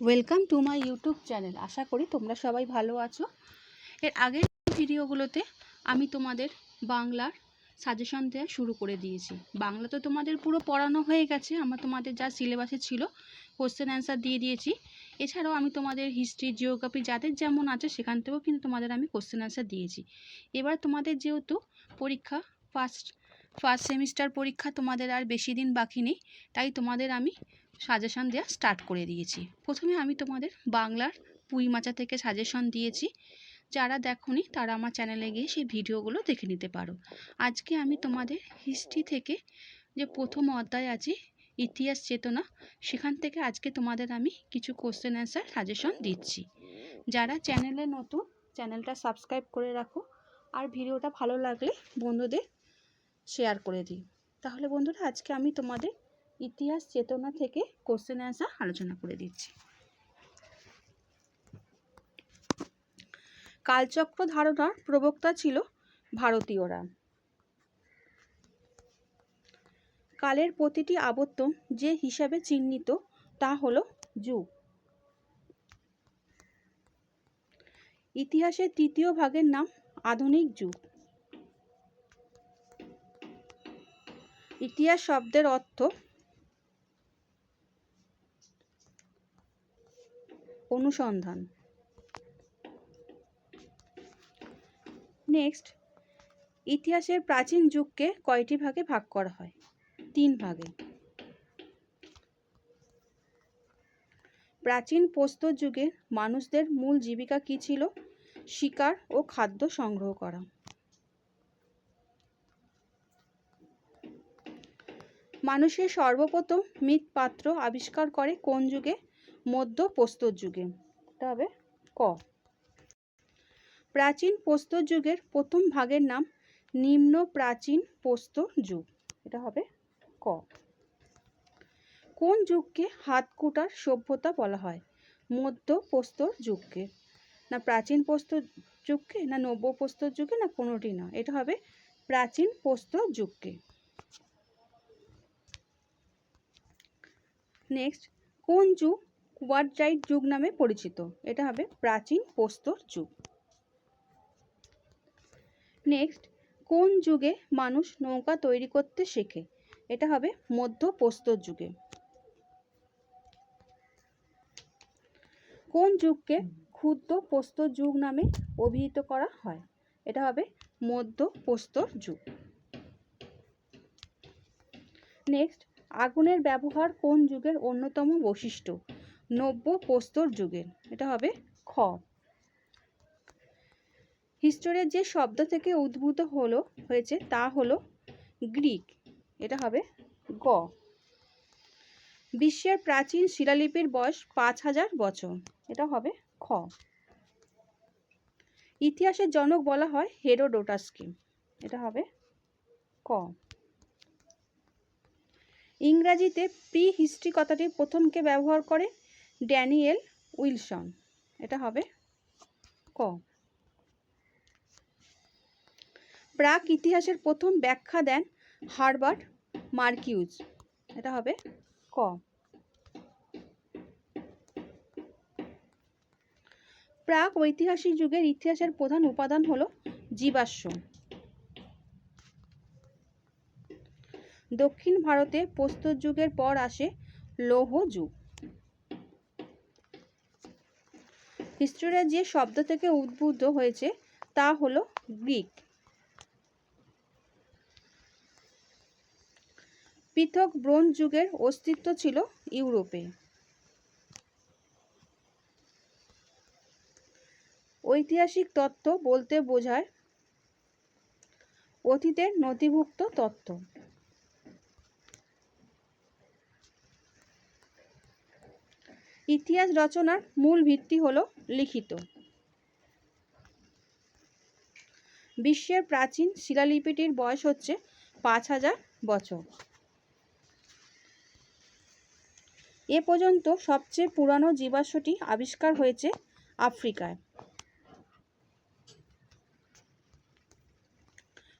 Welcome to my YouTube channel আশা করি তোমরা সবাই ভালো আছো। এর আগের ভিডিওগুলোতে আমি তোমাদের বাংলার সাজেশন দেওয়া শুরু করে দিয়েছি। বাংলা তো তোমাদের পুরো পড়ানো হয়ে গেছে। আমার তোমাদের যা সিলেবাসে ছিল কোশ্চেন অ্যান্সার দিয়ে দিয়েছি। এছাড়াও আমি তোমাদের হিস্ট্রি জিওগ্রাফি যাদের যেমন আছে, সেখান থেকেও কিন্তু তোমাদের আমি কোশ্চেন অ্যান্সার দিয়েছি। এবার তোমাদের যেহেতু পরীক্ষা ফার্স্ট ফার্স্ট সেমিস্টার পরীক্ষা তোমাদের আর বেশি দিন বাকি নেই, তাই তোমাদের আমি সাজেশন দেওয়া স্টার্ট করে দিয়েছি। প্রথমে আমি তোমাদের বাংলার পুঁই মাচা থেকে সাজেশন দিয়েছি। যারা দেখোনি তারা আমার চ্যানেলে গিয়ে সেই ভিডিওগুলো দেখে নিতে পারো। আজকে আমি তোমাদের হিস্ট্রি থেকে যে প্রথম অধ্যায় আছে, ইতিহাস চেতনা, সেখান থেকে আজকে তোমাদের আমি কিছু কোশ্চেন অ্যান্সার সাজেশন দিচ্ছি। যারা চ্যানেলে নতুন চ্যানেলটা সাবস্ক্রাইব করে রাখো। আর ভিডিওটা ভালো লাগলে বন্ধুদের শেয়ার করে দিই তাহলে বন্ধুরা, আজকে আমি তোমাদের ইতিহাস চেতনা থেকে কোশ্চেন অ্যান্সার আলোচনা করে দিচ্ছি। কালচক্র ধারণার প্রবক্তা ছিল ভারতীয়রা। কালের প্রতিটি আবর্তন যে হিসাবে চিহ্নিত, তা হল যুগ ইতিহাসের তৃতীয় ভাগের নাম আধুনিক যুগ ইতিহাস শব্দের অর্থ অনুসন্ধান। নেক্সট ইতিহাসের প্রাচীন যুগকে কয়টি ভাগে ভাগ করা হয়? তিন ভাগে। প্রাচীন প্রস্তর যুগে মানুষদের মূল জীবিকা কী ছিল? শিকার ও খাদ্য সংগ্রহ করা। মানুষের সর্বপ্রথম মৃৎপাত্র আবিষ্কার করে কোন যুগে? মধ্য প্রস্তর যুগে। এটা হবে ক। প্রাচীন প্রস্তর যুগের প্রথম ভাগের নাম নিম্ন প্রাচীন প্রস্তর যুগ। এটা হবে ক। কোন যুগকে হাতকুটার সভ্যতা বলা হয়? মধ্য প্রস্তর যুগকে। না প্রাচীন প্রস্তর যুগকে, না নব্য প্রস্তর যুগে না কোনোটি না এটা হবে প্রাচীন প্রস্তর যুগকে। নেক্সট, কোন যুগ কোয়াড্রাইট যুগ নামে পরিচিত। এটা হবে প্রাচীন প্রস্তর যুগ। নেক্সট, কোন যুগে মানুষ নৌকা তৈরি করতে শেখে? এটা হবে মধ্য প্রস্তর যুগে। কোন যুগকে ক্ষুদ্র প্রস্তর যুগ নামে অভিহিত করা হয়? এটা হবে মধ্য প্রস্তর যুগ। নেক্সট, আগুনের ব্যবহার কোন যুগের অন্যতম বৈশিষ্ট্য? নব্য প্রস্তর যুগের। এটা হবে খ। হিস্টোরির যে শব্দ থেকে উদ্ভূত হলো, হয়েছে, তা হলো গ্রিক। এটা হবে গ। বিশ্বের প্রাচীন শিলালিপির বয়স পাঁচ হাজার বছর। এটা হবে খ। ইতিহাসের জনক বলা হয় হেরোডোটাসকে। এটা হবে ক। ইংরাজিতে প্রি হিস্ট্রি কথাটি প্রথমকে ব্যবহার করে ড্যানিয়েল উইলসন। এটা হবে ক। প্রাক ইতিহাসের প্রথম ব্যাখ্যা দেন হারবার্ট মার্কিউজ। এটা হবে ক। প্রাক ঐতিহাসিক যুগের ইতিহাসের প্রধান উপাদান হলো জীবাশ্ম। দক্ষিণ ভারতে প্রস্তর যুগের পর আসে লৌহ যুগ। হিস্টোরিয়া যে শব্দ থেকে উদ্বুদ্ধ হয়েছে, তা হলো গ্রিক। পৃথক ব্রোঞ্জ যুগের অস্তিত্ব ছিল ইউরোপে। ঐতিহাসিক তত্ত্ব বলতে বোঝায় অতীতের নথিভুক্ত তত্ত্ব। ইতিহাস রচনার মূল ভিত্তি হল লিখিত। বিশ্বের প্রাচীন শিলালিপিটির বয়স হচ্ছে পাঁচ হাজার বছর। এ পর্যন্ত সবচেয়ে পুরানো জীবাশ্মটি আবিষ্কার হয়েছে আফ্রিকায়।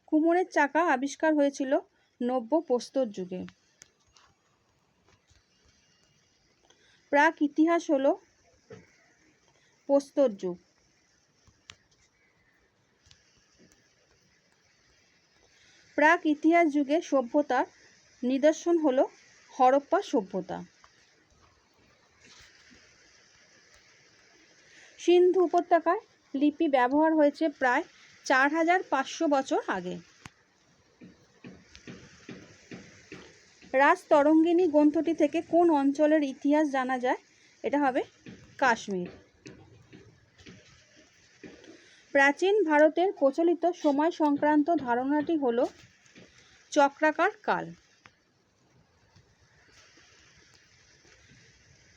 কুমোরের চাকা আবিষ্কার হয়েছিল নব্য প্রস্তর যুগে। প্রাক ইতিহাস হলো প্রস্তর যুগ। প্রাক ইতিহাস যুগে সভ্যতার নিদর্শন হল হরপ্পা সভ্যতা। সিন্ধু উপত্যকায় লিপি ব্যবহার হয়েছে প্রায় চার হাজার পাঁচশো বছর আগে। রাজ তরঙ্গিনী গ্রন্থটি থেকে কোন অঞ্চলের ইতিহাস জানা যায়? এটা হবে কাশ্মীর। প্রাচীন ভারতের প্রচলিত সময় সংক্রান্ত ধারণাটি হল চক্রাকার কাল।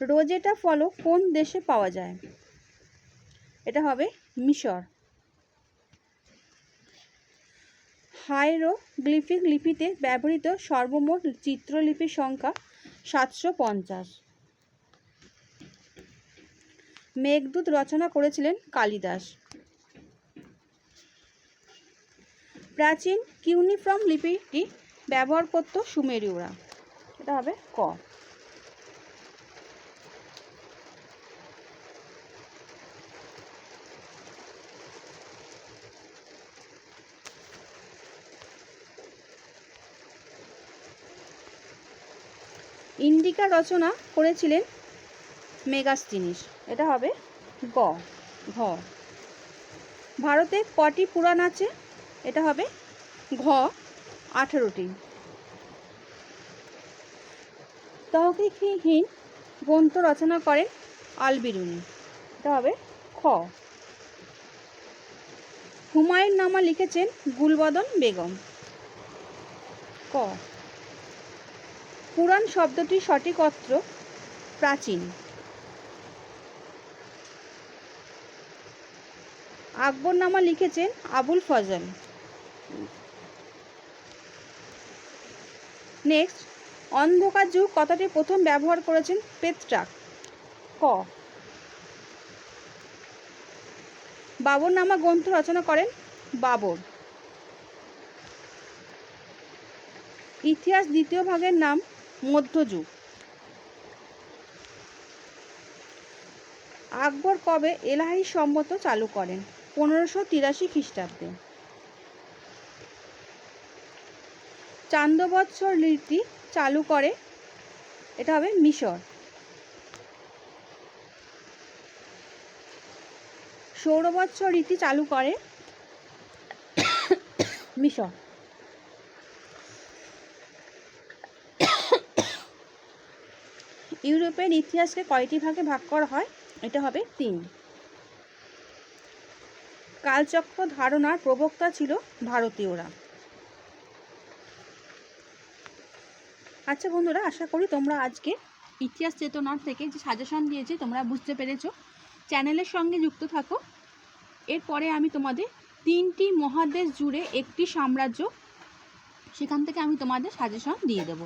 রোজেটা ফলক কোন দেশে পাওয়া যায়? এটা হবে মিশর। হাইরোগ্লিফিক লিপিতে ব্যবহৃত সর্বমোট চিত্রলিপির সংখ্যা সাতশো পঞ্চাশ। মেঘদূত রচনা করেছিলেন কালিদাস। প্রাচীন কিউনিফর্ম লিপিটি ব্যবহার করত সুমেরীয়রা। এটা হবে ক। ইন্ডিকা রচনা করেছিলেন মেগাস্তিনিস এটা হবে গ, ঘ। ভারতে কটি পুরাণ আছে? এটা হবে ঘ, আঠেরোটি। তহকিকহীন গ্রন্থ রচনা করেন আলবিরুনি। এটা হবে খ। হুমায়ুন নামা লিখেছেন গুলবদন বেগম। ক। পুরাণ শব্দটির সঠিক অর্থ প্রাচীন। আকবরনামা লিখেছেন আবুল ফজল। নেক্সট অন্ধকার যুগ কথাটি প্রথম ব্যবহার করেছেন পেত্রাক ক। বাবরনামা গ্রন্থ রচনা করেন বাবর। ইতিহাস দ্বিতীয় ভাগের নাম মধ্যযুগ। আকবর কবে এলাহি সম্মত চালু করেন? পনেরোশো তিরাশি খ্রিস্টাব্দে। চান্দবৎসর রীতি চালু করে, এটা হবে মিশর। সৌরবৎসর রীতি চালু করে, মিশর। ইউরোপের ইতিহাসকে কয়টি ভাগে ভাগ করা হয়? এটা হবে তিন। কালচক্র ধারণার প্রবক্তা ছিল ভারতীয়রা। আচ্ছা বন্ধুরা, আশা করি তোমরা আজকে ইতিহাস চেতনার থেকে যে সাজেশন দিয়েছি তোমরা বুঝতে পেরেছ। চ্যানেলের সঙ্গে যুক্ত থাকো। এরপরে আমি তোমাদের তিনটি মহাদেশ জুড়ে একটি সাম্রাজ্য, সেখান থেকে আমি তোমাদের সাজেশন দিয়ে দেবো।